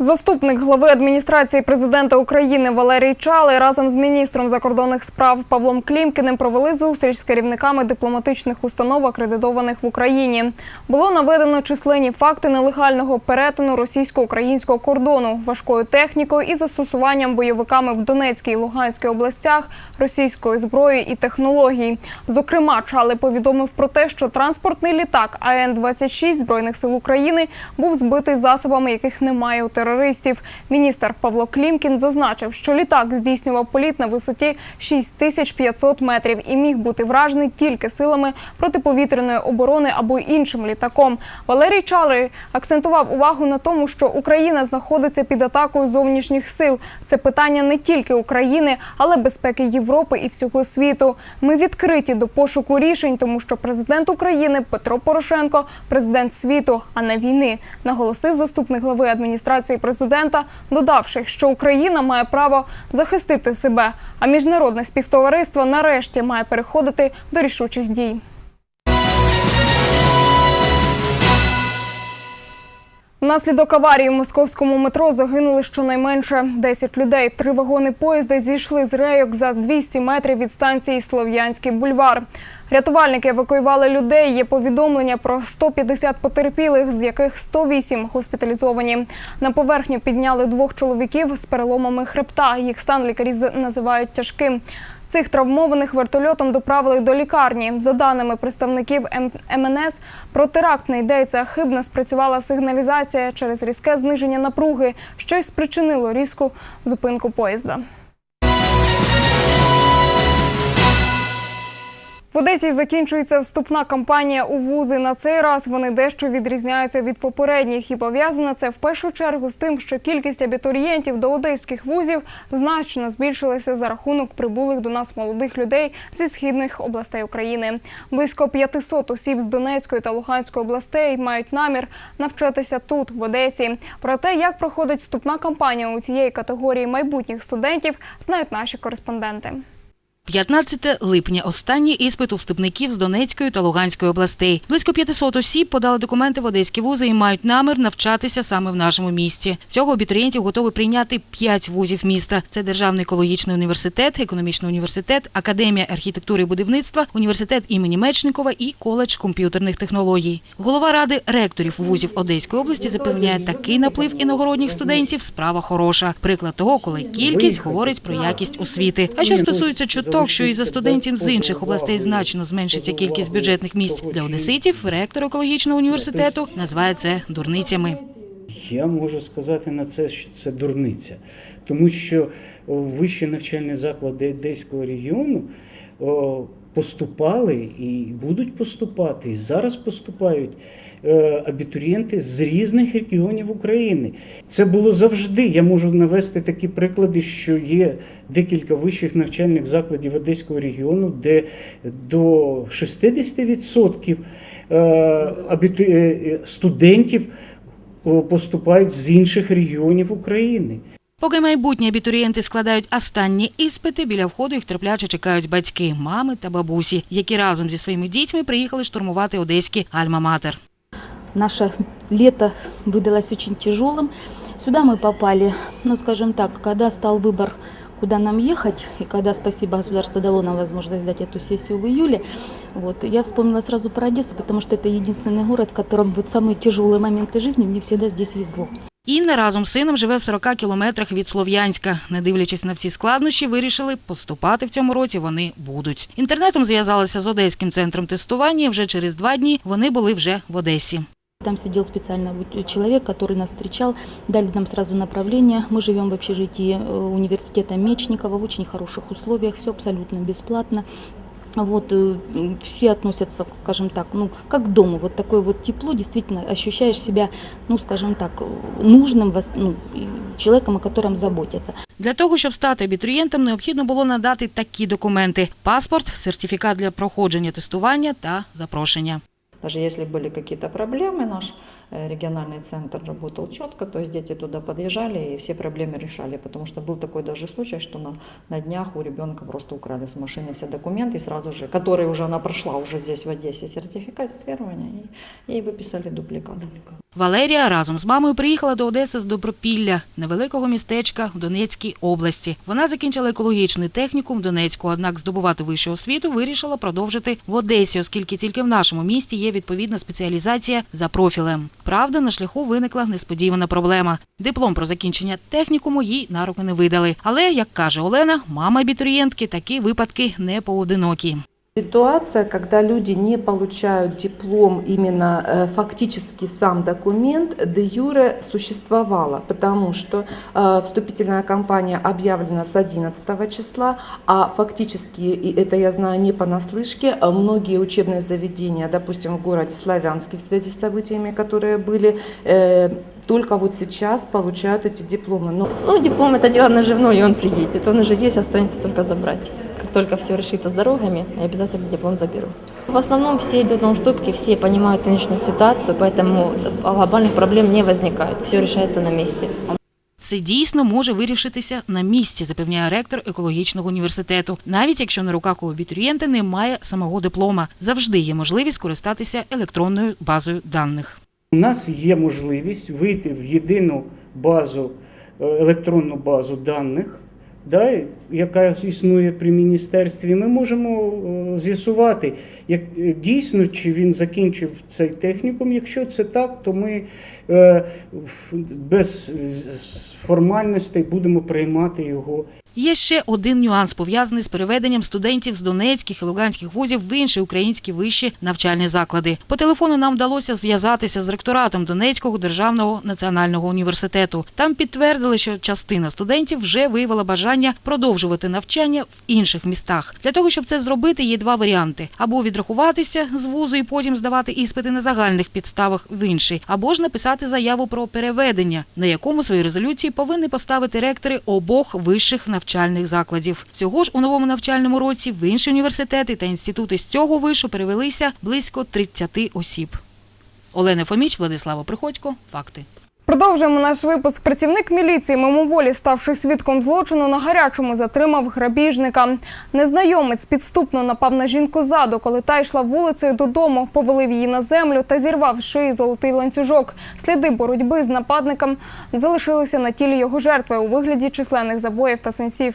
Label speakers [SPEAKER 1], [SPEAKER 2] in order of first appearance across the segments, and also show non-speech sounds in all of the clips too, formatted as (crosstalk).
[SPEAKER 1] Заступник глави адміністрації президента України Валерій Чалий разом з міністром закордонних справ Павлом Клімкіним провели зустріч з керівниками дипломатичних установ, акредитованих в Україні. Було наведено численні факти нелегального перетину російсько-українського кордону важкою технікою і застосуванням бойовиками в Донецькій і Луганській областях російської зброї і технологій. Зокрема, Чалий повідомив про те, що транспортний літак АН-26 збройних сил України був збитий засобами, яких немає у терористів. Міністр Павло Клімкін зазначив, що літак здійснював політ на висоті 6500 метрів і міг бути вражений тільки силами протиповітряної оборони або іншим літаком. Валерій Чалий акцентував увагу на тому, що Україна знаходиться під атакою зовнішніх сил. Це питання не тільки України, але безпеки Європи і всього світу. Ми відкриті до пошуку рішень, тому що президент України Петро Порошенко президент світу, а не війни, наголосив заступник глави адміністрації президента, додавши, що Україна має право захистити себе, а міжнародне співтовариство нарешті має переходити до рішучих дій. Внаслідок аварії в московському метро загинули щонайменше 10 людей. Три вагони поїзда зійшли з рейок за 200 метрів від станції Слов'янський бульвар. Рятувальники евакуювали людей. Є повідомлення про 150 потерпілих, з яких 108 госпіталізовані. На поверхню підняли двох чоловіків з переломами хребта. Їх стан лікарі називають тяжким. Цих травмованих вертольотом доправили до лікарні. За даними представників МНС, протирактне йдеться хибно спрацювала сигналізація через різке зниження напруги, що й спричинило різку зупинку поїзда. Одесі закінчується вступна кампанія у вузи. На цей раз вони дещо відрізняються від попередніх, і пов'язано це в першу чергу з тим, що кількість абітурієнтів до одеських вузів значно збільшилася за рахунок прибулих до нас молодих людей зі східних областей України. Близько 500 осіб з Донецької та Луганської областей мають намір навчатися тут, в Одесі. Про те, як проходить вступна кампанія у цієї категорії майбутніх студентів, знають наші кореспонденти.
[SPEAKER 2] 15 липня – останній іспит у вступників з Донецької та Луганської областей. Близько 500 осіб подали документи в одеські вузи і мають намір навчатися саме в нашому місті. Всього абітурієнтів готові прийняти 5 вузів міста. Це Державний екологічний університет, економічний університет, Академія архітектури і будівництва, університет імені Мечникова і коледж комп'ютерних технологій. Голова ради ректорів вузів Одеської області запевняє, такий наплив іногородніх студентів – справа хороша. Приклад того, коли кількість говорить про якість освіти. А що стосується чуток, що і за студентів з інших областей значно зменшиться кількість бюджетних місць для одеситів, ректор екологічного університету називає це дурницями.
[SPEAKER 3] Я можу сказати на це, що це дурниця, тому що вищі навчальні заклади Одеського регіону поступали і будуть поступати, і зараз поступають е, абітурієнти з різних регіонів України. Це було завжди. Я можу навести такі приклади, що є декілька вищих навчальних закладів Одеського регіону, де до 60% е, е, студентів поступають з інших регіонів України.
[SPEAKER 2] Поки майбутні абітурієнти складають останні іспити, біля входу їх терпляче чекають батьки, мами та бабусі, які разом зі своїми дітьми приїхали штурмувати одеський Альма-Матер.
[SPEAKER 4] Наше лето выдалось очень тяжелым. Сюда мы попали, ну, скажем так, когда стал выбор, куда нам ехать, и когда, спасибо, государство дало нам возможность сдать эту сессию в июле, вот, я вспомнила сразу про Одессу, потому что это единственный город, в котором вот самые тяжелые моменты жизни мне всегда здесь везло.
[SPEAKER 2] Інна разом з сином живе в 40 кілометрах від Слов'янська. Не дивлячись на всі складнощі, вирішили поступати в цьому році вони будуть. Інтернетом зв'язалися з Одеським центром тестування. і Вже через два дні вони були вже в Одесі.
[SPEAKER 4] Там сидел специально вот человек, который нас встречал, дали нам сразу направление. Мы живем в общежитии э, университета Мечникова в очень хороших условиях, все абсолютно бесплатно. Вот, э, м, все относятся, скажем так, ну, как к дому. Вот такое вот тепло, действительно ощущаешь себя, ну, скажем так, э, нужным, вос- ну, и человеком, о котором заботятся.
[SPEAKER 2] Для того, щоб стати абітурієнтом, необхідно було надати такі документи: паспорт, сертифікат для проходження тестування та запрошення.
[SPEAKER 5] Даже если были какие-то проблемы, наш э, региональный центр работал четко, то есть дети туда подъезжали и все проблемы решали, потому что был такой даже случай, что на, на днях у ребенка просто украли с машины все документы и сразу же, которые уже она прошла уже здесь в Одессе, сертификацирование, и ей выписали дубликат.
[SPEAKER 2] Валерія разом з мамою приїхала до Одеси з Добропілля, невеликого містечка в Донецькій області. Вона закінчила екологічний технікум в Донецьку, однак здобувати вищу освіту вирішила продовжити в Одесі, оскільки тільки в нашому місті є відповідна спеціалізація за профілем. Правда, на шляху виникла несподівана проблема. Диплом про закінчення технікуму їй на руки не видали. Але, як каже Олена, мама абітурієнтки, такі випадки не поодинокі.
[SPEAKER 6] Ситуация, когда люди не получают диплом, именно э, фактически сам документ, де юре существовала, потому что э, вступительная кампания объявлена с 11 числа, а фактически, и это я знаю не понаслышке, а многие учебные заведения, допустим, в городе Славянске в связи с событиями, которые были, э, только вот сейчас получают эти дипломы. Но
[SPEAKER 5] Ну, диплом это дело наживное, и он приедет. Он уже есть, останется только забрать. Как только все решится с дорогами, я обязательно диплом заберу. В основном все идут на уступки, все понимают нынешнюю ситуацию, поэтому глобальных проблем не возникает. Все решается на месте.
[SPEAKER 2] Це дійсно може вирішитися на місці, запевняє ректор екологічного університету. Навіть якщо на руках у абітурієнта немає самого диплома, завжди є можливість скористатися електронною базою даних.
[SPEAKER 3] У нас є можливість вийти в єдину базу, е, електронну базу даних, да, яка існує при міністерстві. Ми можемо е, з'ясувати, як дійсно чи він закінчив цей технікум. Якщо це так, то ми е, без формальностей будемо приймати його
[SPEAKER 2] Є ще один нюанс пов'язаний з переведенням студентів з донецьких і луганських вузів в інші українські вищі навчальні заклади. По телефону нам вдалося зв'язатися з ректоратом Донецького державного національного університету. Там підтвердили, що частина студентів вже виявила бажання продовжувати навчання в інших містах. Для того щоб це зробити, є два варіанти: або відрахуватися з вузу і потім здавати іспити на загальних підставах в інший, або ж написати заяву про переведення, на якому свої резолюції повинні поставити ректори обох вищих навчальних закладів. Всього ж у новому навчальному році в інші університети та інститути з цього вишу перевелися близько 30 осіб. Олена Фоміч, Владислава Приходько. Факти.
[SPEAKER 1] Продовжуємо наш випуск. Працівник міліції мимоволі, ставши свідком злочину, на гарячому затримав грабіжника. Незнайомець підступно напав на жінку ззаду, коли та йшла вулицею додому, повелив її на землю та зірвав з шиї золотий ланцюжок. Сліди боротьби з нападником залишилися на тілі його жертви у вигляді численних забоїв та синців.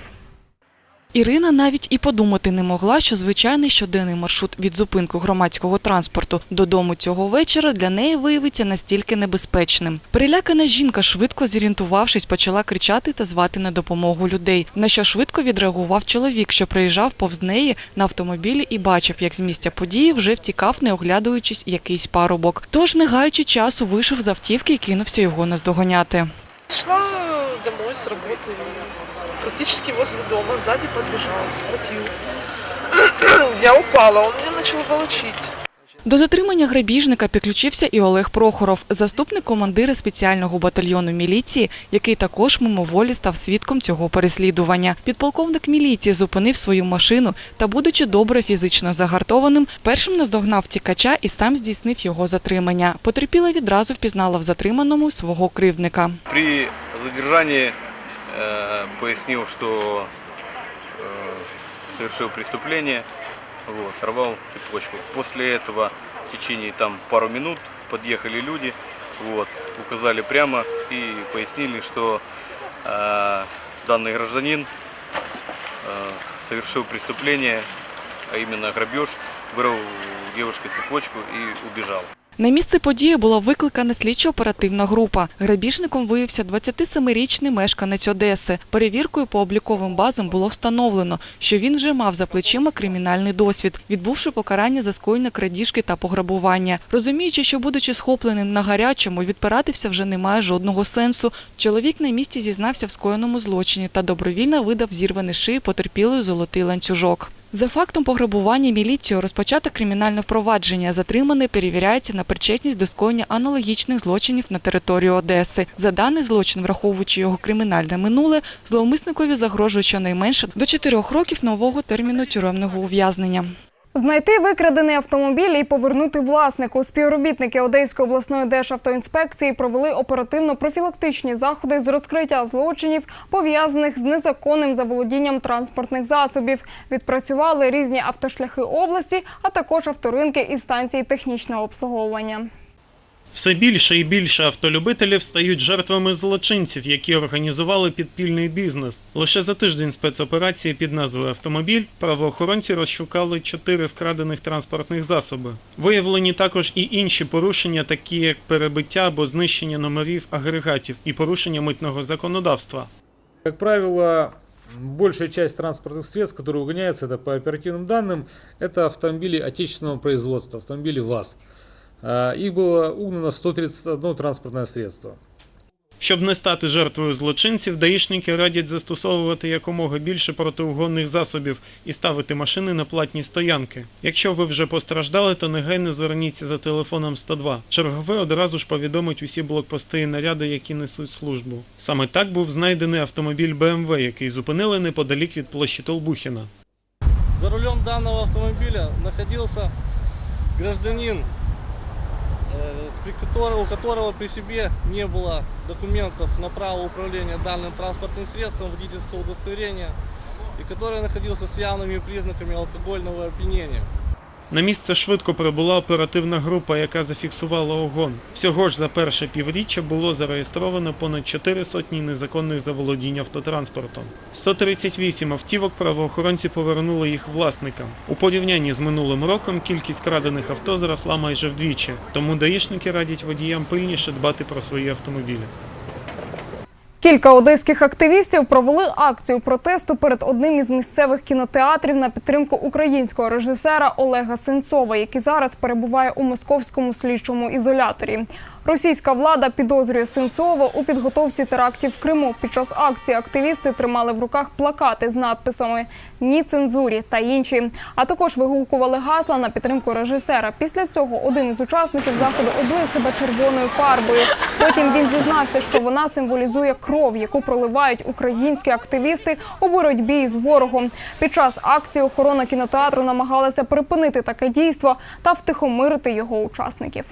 [SPEAKER 7] Ірина навіть і подумати не могла, що звичайний щоденний маршрут від зупинку громадського транспорту додому цього вечора для неї виявиться настільки небезпечним. Перелякана жінка, швидко зорієнтувавшись, почала кричати та звати на допомогу людей. На що швидко відреагував чоловік, що приїжджав повз неї на автомобілі і бачив, як з місця події вже втікав, не оглядуючись якийсь парубок. Тож, не гаючи часу, вийшов з автівки і кинувся його наздоганяти.
[SPEAKER 8] Шла домой с работы, практически возле дома, сзади подбежал, схватил. (clears throat) Я упала, он меня начал волочить.
[SPEAKER 7] До затримання грабіжника підключився і Олег Прохоров, заступник командира спеціального батальйону міліції, який також мимоволі став свідком цього переслідування. Підполковник міліції зупинив свою машину та, будучи добре фізично загартованим, першим наздогнав тікача і сам здійснив його затримання. Потерпіла відразу впізнала в затриманому свого кривдника.
[SPEAKER 9] При задержании э, пояснил, что э, совершил преступление, вот, сорвал цепочку. После этого в течение там пару минут подъехали люди, вот, указали прямо и пояснили, что э, данный гражданин э, совершил преступление, а именно грабеж, вырвал у девушки цепочку и убежал.
[SPEAKER 7] На місце події була викликана слідчо-оперативна група. Грабіжником виявився 27-річний мешканець Одеси. Перевіркою по обліковим базам було встановлено, що він вже мав за плечима кримінальний досвід, відбувши покарання за скоєння крадіжки та пограбування. Розуміючи, що будучи схопленим на гарячому, відпиратися вже немає жодного сенсу. Чоловік на місці зізнався в скоєному злочині та добровільно видав зірваний шиї потерпілої золотий ланцюжок. За фактом пограбування міліцією розпочато кримінальне впровадження. Затриманий перевіряється на причетність до скоєння аналогічних злочинів на території Одеси. За даний злочин, враховуючи його кримінальне минуле, зловмисникові загрожує щонайменше до 4 років нового терміну тюремного ув'язнення.
[SPEAKER 1] Знайти викрадений автомобіль і повернути власнику. Співробітники Одеської обласної державтоінспекції провели оперативно-профілактичні заходи з розкриття злочинів, пов'язаних з незаконним заволодінням транспортних засобів. Відпрацювали різні автошляхи області, а також авторинки і станції технічного обслуговування.
[SPEAKER 10] Все більше і більше автолюбителів стають жертвами злочинців, які організували підпільний бізнес. Лише за тиждень спецоперації під назвою Автомобіль правоохоронці розшукали чотири вкрадених транспортних засоби. Виявлені також і інші порушення, такі як перебиття або знищення номерів агрегатів і порушення митного законодавства.
[SPEAKER 11] Как правило, большая часть транспортных средств, которые угоняются, это по оперативным данным, это автомобили отечественного производства, автомобили ВАЗ. А, Их было угнано 131 транспортное средство.
[SPEAKER 10] Щоб не стати жертвою злочинців, даїшники радять застосовувати якомога більше протиугонних засобів і ставити машини на платні стоянки. Якщо ви вже постраждали, то негайно зверніться за телефоном 102. Чергове одразу ж повідомить усі блокпости і наряди, які несуть службу. Саме так був знайдений автомобіль BMW, який зупинили неподалік від площі Толбухіна.
[SPEAKER 12] За рулем данного автомобиля находился гражданин, у которого при себе не было документов на право управления данным транспортным средством, водительского удостоверения, и который находился с явными признаками алкогольного опьянения.
[SPEAKER 10] На місце швидко прибула оперативна група, яка зафіксувала огон. Всього ж за перше півріччя було зареєстровано понад 4 сотні незаконних заволодінь автотранспортом. 138 автівок правоохоронці повернули їх власникам. У порівнянні з минулим роком кількість крадених авто зросла майже вдвічі, тому даїшники радять водіям пильніше дбати про свої автомобілі.
[SPEAKER 1] Кілька одеських активістів провели акцію протесту перед одним із місцевих кінотеатрів на підтримку українського режисера Олега Сенцова, який зараз перебуває у московському слідчому ізоляторі. Російська влада підозрює Сенцова у підготовці терактів в Криму. Під час акції активісти тримали в руках плакати з надписами Ні цензурі та інші. А також вигукували гасла на підтримку режисера. Після цього один із учасників заходу облив себе червоною фарбою. Потім він зізнався, що вона символізує кров, яку проливають українські активісти у боротьбі з ворогом. Під час акції охорона кінотеатру намагалася припинити таке дійство та втихомирити його учасників.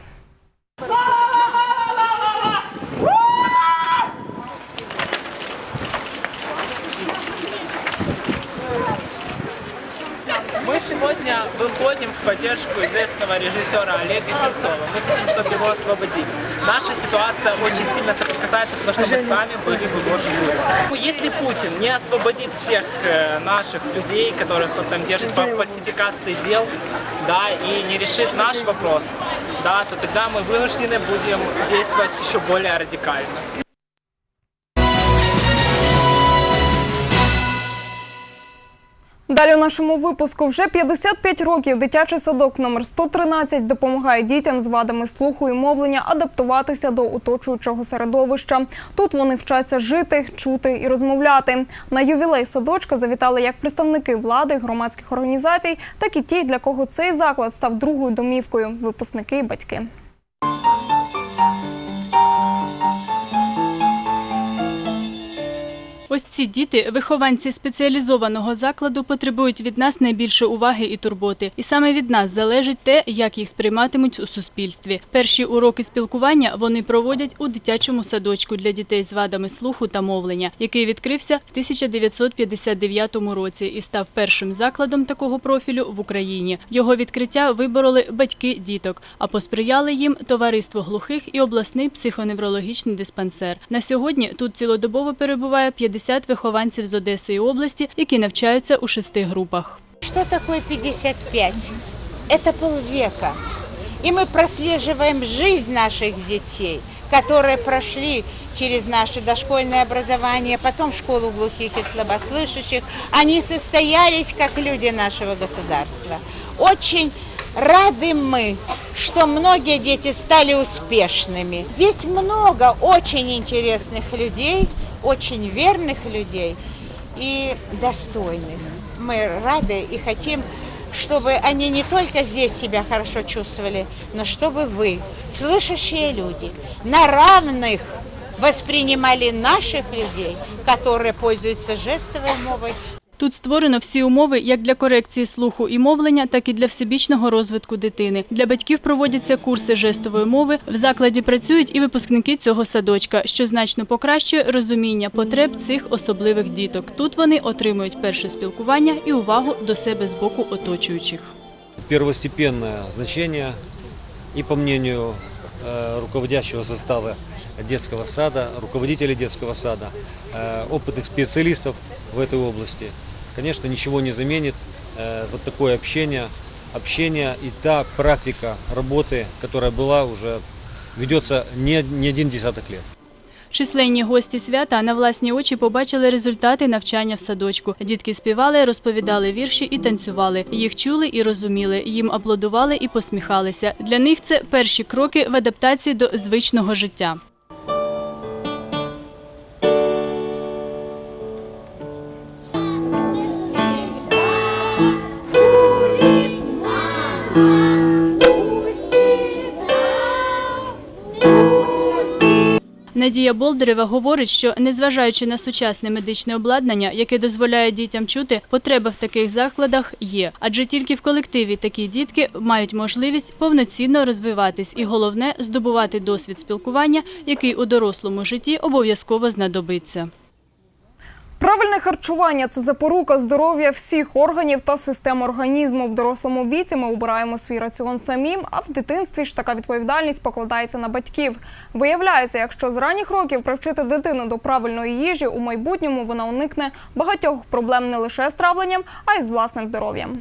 [SPEAKER 13] Выходим в поддержку известного режиссера Олега Сенцова. Мы хотим, чтобы его освободили. Наша ситуация очень сильно соприкасается, потому что мы сами были в его шкуре. Если Путин не освободит всех э, наших людей, которых он там держит по фальсификации дел, да, и не решит наш вопрос, да, то тогда мы вынуждены будем действовать еще более радикально.
[SPEAKER 1] Далі у нашому випуску вже 55 років дитячий садок номер 113 допомагає дітям з вадами слуху і мовлення адаптуватися до оточуючого середовища. Тут вони вчаться жити, чути і розмовляти. На ювілей садочка завітали як представники влади, громадських організацій, так і ті, для кого цей заклад став другою домівкою випускники і батьки.
[SPEAKER 14] Ось ці діти, вихованці спеціалізованого закладу, потребують від нас найбільше уваги і турботи. І саме від нас залежить те, як їх сприйматимуть у суспільстві. Перші уроки спілкування вони проводять у дитячому садочку для дітей з вадами слуху та мовлення, який відкрився в 1959 році і став першим закладом такого профілю в Україні. Його відкриття вибороли батьки діток, а посприяли їм товариство глухих і обласний психоневрологічний диспансер. На сьогодні тут цілодобово перебуває 50 вихованців з Одеси і області, які навчаються у шести групах.
[SPEAKER 15] Что такое 55? Это полвека. И мы прослеживаем жизнь наших детей, которые прошли через наше дошкольное образование, потом школу глухих и слабослышащих. Они состоялись как люди нашего государства. Очень рады мы, что многие дети стали успешными. Здесь много очень интересных людей, очень верных людей и достойных. Мы рады и хотим, чтобы они не только здесь себя хорошо чувствовали, но чтобы вы, слышащие люди, на равных воспринимали наших людей, которые пользуются жестовой мовой,
[SPEAKER 14] Тут створено всі умови як для корекції слуху і мовлення, так і для всебічного розвитку дитини. Для батьків проводяться курси жестової мови. В закладі працюють і випускники цього садочка, що значно покращує розуміння потреб цих особливих діток. Тут вони отримують перше спілкування і увагу до себе з боку оточуючих.
[SPEAKER 16] первостепенное значение и по мнению э, руководящего состава детского сада, руководителей детского сада, э, опытных специалистов в этой области. Конечно, ничего не заменит э, вот такое общение, общение и та практика работы, которая была уже, ведется не, не один десяток лет.
[SPEAKER 14] Численні гості свята на власні очі побачили результати навчання в садочку. Дітки співали, розповідали вірші і танцювали. Їх чули і розуміли, їм аплодували і посміхалися. Для них це перші кроки в адаптації до звичного життя. Надія Болдерева говорить, що незважаючи на сучасне медичне обладнання, яке дозволяє дітям чути, потреба в таких закладах є. Адже тільки в колективі такі дітки мають можливість повноцінно розвиватись і головне здобувати досвід спілкування, який у дорослому житті обов'язково знадобиться.
[SPEAKER 1] Правильне харчування це запорука здоров'я всіх органів та систем організму. В дорослому віці ми обираємо свій раціон самим, а в дитинстві ж така відповідальність покладається на батьків. Виявляється, якщо з ранніх років привчити дитину до правильної їжі, у майбутньому вона уникне багатьох проблем не лише з травленням, а й з власним здоров'ям.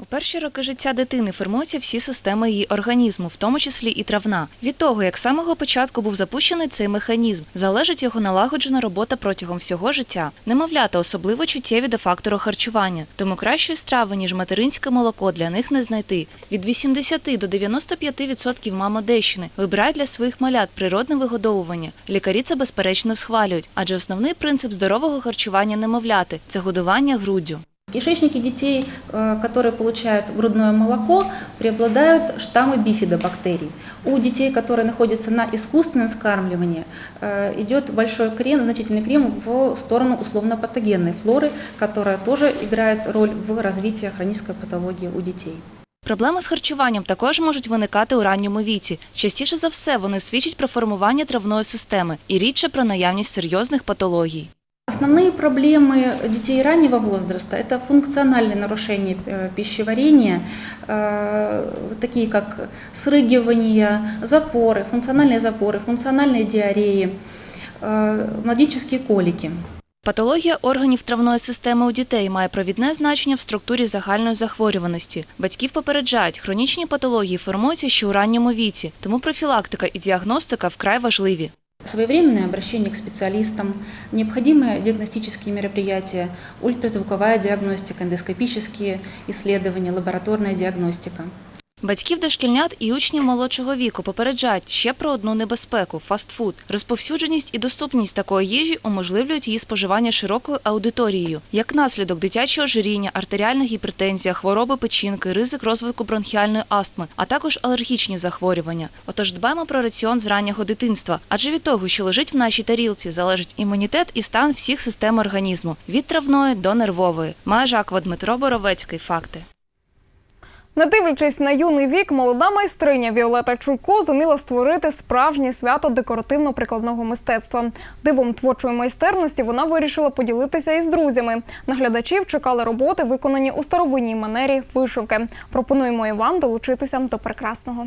[SPEAKER 17] У перші роки життя дитини формуються всі системи її організму, в тому числі і травна. Від того, як з самого початку був запущений цей механізм, залежить його налагоджена робота протягом всього життя. Немовлята особливо чуттєві до фактору харчування, тому кращої страви, ніж материнське молоко, для них не знайти. Від 80 до 95% мам Одещини вибирають для своїх малят природне вигодовування. Лікарі це безперечно схвалюють, адже основний принцип здорового харчування немовляти це годування груддю
[SPEAKER 18] В кишечнике детей, э, которые получают грудное молоко, преобладают штаммы бифидобактерий. У детей, которые находятся на искусственном скармливании, э, идет большой крен, значительный крем в сторону условно-патогенной флоры, которая тоже играет роль в развитии хронической патологии у детей.
[SPEAKER 17] Проблеми з харчуванням також можуть виникати у ранньому віці. Частіше за все вони свідчать про формування травної системи і рідше про наявність серйозних патологій.
[SPEAKER 18] Основные проблемы детей раннего возраста – это функциональные нарушения э, пищеварения, э, такие как срыгивание, запоры, функциональные запоры, функциональные диареи, э, младенческие колики.
[SPEAKER 17] Патологія органів травної системи у дітей має провідне значення в структурі загальної захворюваності. Батьків попереджають, хронічні патології формуються ще у ранньому віці, тому профілактика і діагностика вкрай важливі.
[SPEAKER 18] Своевременное обращение к специалистам, необходимые диагностические мероприятия, ультразвуковая диагностика, эндоскопические исследования, лабораторная диагностика.
[SPEAKER 17] Батьків дошкільнят і учнів молодшого віку попереджають ще про одну небезпеку фастфуд. Розповсюдженість і доступність такої їжі уможливлюють її споживання широкою аудиторією. Як наслідок дитячого ожиріння, артеріальна гіпертензія, хвороби печінки, ризик розвитку бронхіальної астми, а також алергічні захворювання. Отож дбаємо про раціон з раннього дитинства, адже від того, що лежить в нашій тарілці, залежить імунітет і стан всіх систем організму від травної до нервової. Має Жакова Дмитро Боровецький. Факти.
[SPEAKER 1] Не дивлячись на юний вік, молода майстриня Віолета Чуйко зуміла створити справжнє свято декоративно-прикладного мистецтва. Дивом творчої майстерності вона вирішила поділитися із друзями. Наглядачів чекали роботи, виконані у старовинній манері вишивки. Пропонуємо і вам долучитися до прекрасного.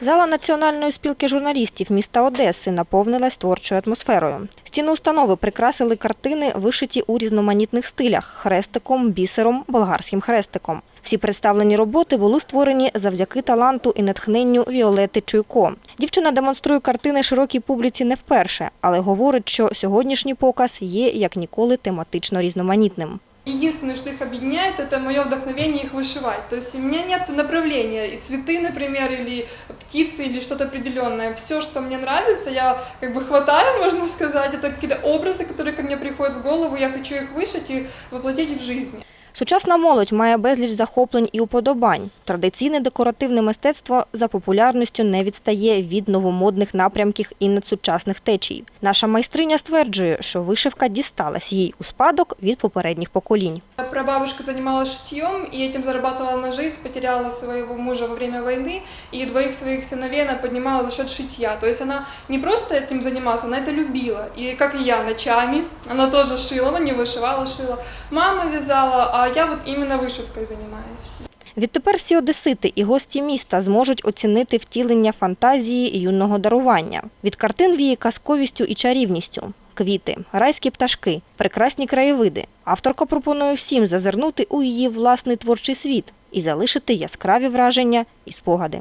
[SPEAKER 19] Зала Національної спілки журналістів міста Одеси наповнилась творчою атмосферою. Стіни установи прикрасили картини, вишиті у різноманітних стилях – хрестиком, бісером, болгарським хрестиком. Всі представлені роботи були створені завдяки таланту і натхненню Віолети Чуйко. Дівчина демонструє картини широкій публіці не вперше, але говорить, що сьогоднішній показ є як ніколи тематично різноманітним.
[SPEAKER 20] Единственное, что их объединяет, это мое вдохновение их вышивать. То есть у меня нет направления, и цветы, например, или птицы, или что-то определенное. Все, что мне нравится, я как бы хватаю, можно сказать. Это какие-то образы, которые ко мне приходят в голову, я хочу их вышить и воплотить в жизнь.
[SPEAKER 19] Сучасна молодь має безліч захоплень і уподобань. Традиційне декоративне мистецтво за популярністю не відстає від новомодних напрямків і надсучасних течій. Наша майстриня стверджує, що вишивка дісталась їй у спадок від попередніх поколінь.
[SPEAKER 20] Прабабушка занималась шитьем и этим зарабатывала на жизнь, потеряла своего мужа во время войны, и двоих своих сыновей она поднимала за счет шитья. То есть она не просто этим занималась, она это любила. И как и я, ночами она тоже шила, но не вышивала, шила. Мама вязала, а я от іменно вишивкою займаюся.
[SPEAKER 19] Відтепер всі одесити і гості міста зможуть оцінити втілення фантазії юного дарування. Від картин віє казковістю і чарівністю. Квіти, райські пташки, прекрасні краєвиди. Авторка пропонує всім зазирнути у її власний творчий світ і залишити яскраві враження і спогади.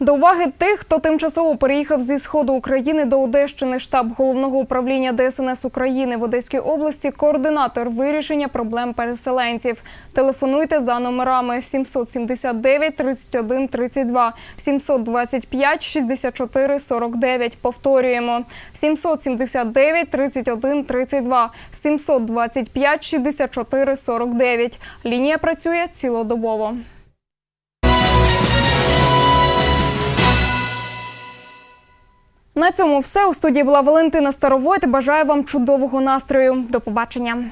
[SPEAKER 1] До уваги тих, хто тимчасово переїхав зі сходу України до Одещини, штаб головного управління ДСНС України в Одеській області, координатор вирішення проблем переселенців. Телефонуйте за номерами 779 31 32, 725 64 49. Повторюємо 779 31 32, 725 64 49. Лінія працює цілодобово. На цьому все. У студії була Валентина Старовойт. Бажаю вам чудового настрою. До побачення.